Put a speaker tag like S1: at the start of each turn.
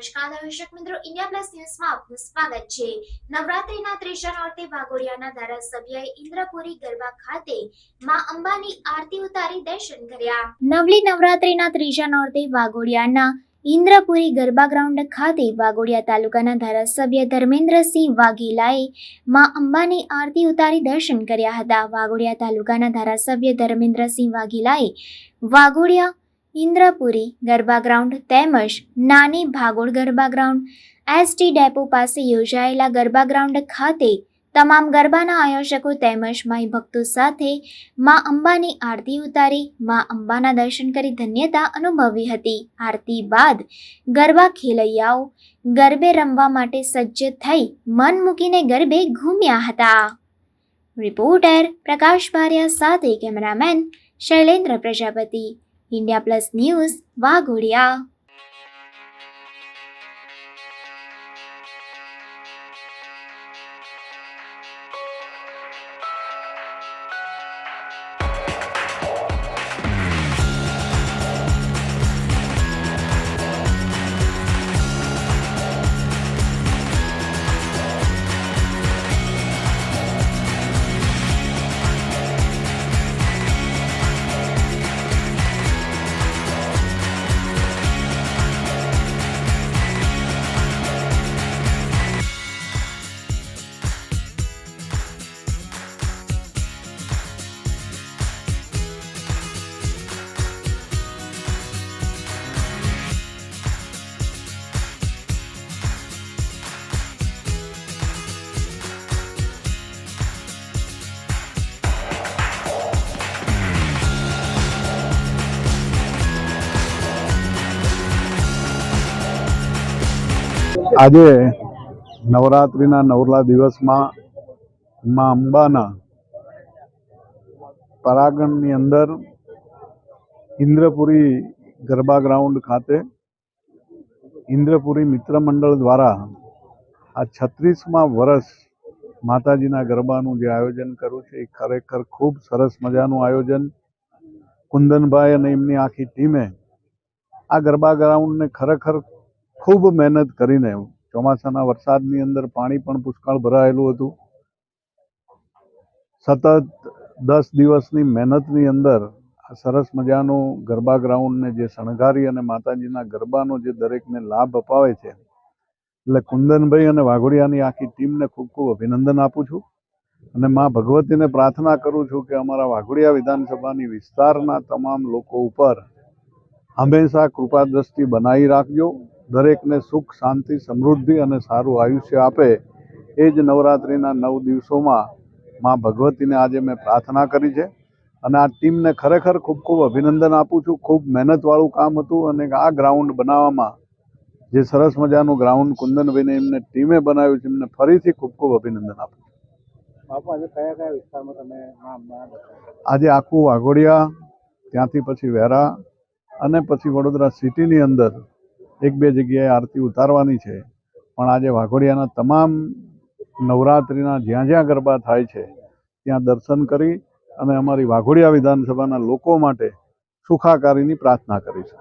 S1: નમસ્કાર, દર્શક મિત્રો. ઇન્ડિયા પ્લસ ન્યૂઝમાં આપનું સ્વાગત છે. નવરાત્રીના ત્રીજા નોરતે વાઘોડિયાના ધારાસભ્યએ ઇન્દ્રપુરી ગરબા ખાતે માં અંબાની આરતી ઉતારી દર્શન કર્યા. નવલી નવરાત્રીના ત્રીજા નોરતે વાઘોડિયાના ઇન્દ્રપુરી ગરબા ગ્રાઉન્ડ ખાતે વાઘોડિયા તાલુકાના ધારાસભ્ય ધર્મેન્દ્રસિંહ વાઘેલાએ માં અંબાની આરતી ઉતારી દર્શન કર્યા હતા. વાઘોડિયા તાલુકાના ધારાસભ્ય ધર્મેન્દ્રસિંહ વાઘેલાએ વાઘોડિયા ઇન્દ્રપુરી ગરબા ગ્રાઉન્ડ તેમજ નાની ભાગોળ ગરબા ગ્રાઉન્ડ. એસટી ડેપો પાસે યોજાયેલા ગરબા ગ્રાઉન્ડ ખાતે તમામ ગરબાના આયોજકો તેમજ માઈ ભક્તો સાથે મા અંબાની આરતી ઉતારી, મા અંબાના દર્શન કરી ધન્યતા અનુભવી હતી. આરતી બાદ ગરબા ખેલૈયાઓ ગરબે રમવા માટે સજ્જ થઈ મન મૂકીને ગરબે ઘૂમ્યા હતા. રિપોર્ટર પ્રકાશ બારિયા સાથે cameraman Shailendra Prajapati. India Plus News Vaghodia
S2: આજે નવરાત્રિના નવલા દિવસમાં મા અંબાના પરાગણની અંદર ઇન્દ્રપુરી ગરબા ગ્રાઉન્ડ ખાતે ઇન્દ્રપુરી મિત્ર મંડળ દ્વારા આ છત્રીસમાં વર્ષ માતાજીના ગરબાનું જે આયોજન કર્યું છે, એ ખરેખર ખૂબ સરસ મજાનું આયોજન. કુંદનભાઈ અને એમની આખી ટીમે આ ગરબા ગ્રાઉન્ડને ખરેખર ખૂબ મહેનત કરીને ચોમાસાના વરસાદની અંદર પાણી પણ પુષ્કળ ભરાયેલું હતું. સતત દસ દિવસની મહેનતની અંદર આ સરસ મજાનું ગરબા ગ્રાઉન્ડને જે શણગારી અને માતાજીના ગરબાનો જે દરેકને લાભ અપાવે છે, એટલે કુંદનભાઈ અને વાઘોડિયાની આખી ટીમને ખૂબ ખૂબ અભિનંદન આપું છું. અને મા ભગવતીને પ્રાર્થના કરું છું કે અમારા વાઘોડિયા વિધાનસભાની વિસ્તારના તમામ લોકો ઉપર હંમેશા કૃપા દ્રષ્ટિ બનાવી રાખજો. દરેકને સુખ શાંતિ સમૃદ્ધિ અને સારું આયુષ્ય આપે એ જ નવરાત્રિના નવ દિવસોમાં મા ભગવતીને આજે મેં પ્રાર્થના કરી છે અને આ ટીમને ખરેખર ખૂબ ખૂબ અભિનંદન આપું છું ખૂબ મહેનતવાળું કામ હતું અને આ ગ્રાઉન્ડ બનાવવામાં જે સરસ મજાનું ગ્રાઉન્ડ કુંદનભાઈને એમને ટીમે બનાવ્યું છે એમને ફરીથી ખૂબ ખૂબ અભિનંદન આપું છું.
S3: બાપુ આજે કયા કયા વિસ્તારમાં તમે?
S2: આજે આખું વાઘોડિયા ત્યાંથી પછી વેરા અને પછી વડોદરા સિટીની અંદર એક બે જગ્યાએ આરતી ઉતારવાની છે. પણ આજે વાઘોડિયાના તમામ નવરાત્રિના જ્યાં જ્યાં ગરબા થાય છે, ત્યાં દર્શન કરી અને અમારી વાઘોડિયા વિધાનસભાના લોકો માટે સુખાકારીની પ્રાર્થના કરીશું